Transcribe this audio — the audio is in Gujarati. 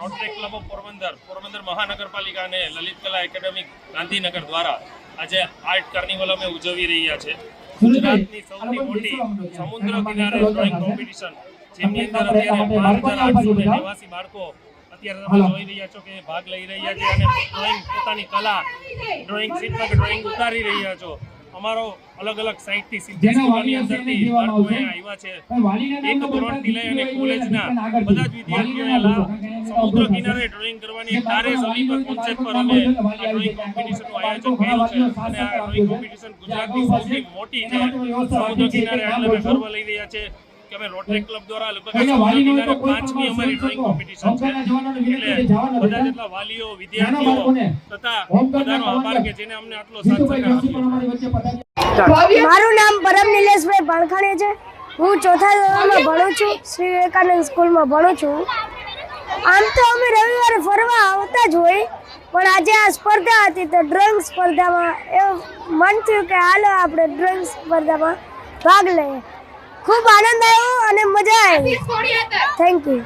Rotary club of Porbandar Porbandar મહાનગરપાલિકા અને લલિત કલા એકેડેમી ગાંધીનગર દ્વારા આજે આર્ટ કાર્નિવલ અમે ઉજવી રહ્યા છે. ગુજરાતની સૌથી મોટી સમુદ્ર કિનારે ડ્રોઈંગ કોમ્પિટિશન જેમની અંદર અત્યારે બાર હજાર આઠસો ને બાળકો અત્યારે તમે જોઈ રહ્યા છો કે ભાગ લઈ રહ્યા છે અને ડ્રોઈંગ પોતાની કલા ડ્રોઈંગ શીટ પર ડ્રોઈંગ ઉતારી રહ્યા છો. અમારો અલગ અલગ સાઇટથી સિદ્ધિ અંદરથી બાળકો આવ્યા છે. એક ધોરણથી લઈ અને કોલેજના બધા જ વિદ્યાર્થીઓએ સમુદ્ર કિનારે ડ્રોઈંગ કરવાની તારે સમી પર કોન્સેપ્ટ પર અમે આ ડ્રોઈંગ કોમ્પિટિશનનું આયોજન કર્યું છે અને આ ડ્રોઈંગ કોમ્પિટિશન ગુજરાતની સૌથી મોટી છે. સમુદ્ર કિનારે એટલે અમે ગર્વ લઈ રહ્યા છે. કે અમે રોટરી ક્લબ દ્વારા લગભગ પાંચમી અમારી ડ્રોઈંગ કોમ્પિટિશન છે. એટલે બધા જેટલા વાલીઓ વિદ્યાર્થીઓ તથા બધાનો આભાર કે જેને અમને આટલો સાથ સહકાર મારું નામ પરમ નિલેશભાઈ ભાણખાણી છે. હું ચોથા ધોરણમાં ભણું છું શ્રી વિવેકાનંદ સ્કૂલમાં ભણું છું. આમ તો અમે રવિવારે ફરવા આવતા જ હોય પણ આજે આ સ્પર્ધા હતી તો ડ્રોઈંગ સ્પર્ધામાં એવું મન થયું કે હાલો આપણે ડ્રોઈંગ સ્પર્ધામાં ભાગ લઈએ. ખૂબ આનંદ આવ્યો અને મજા આવી. Thank you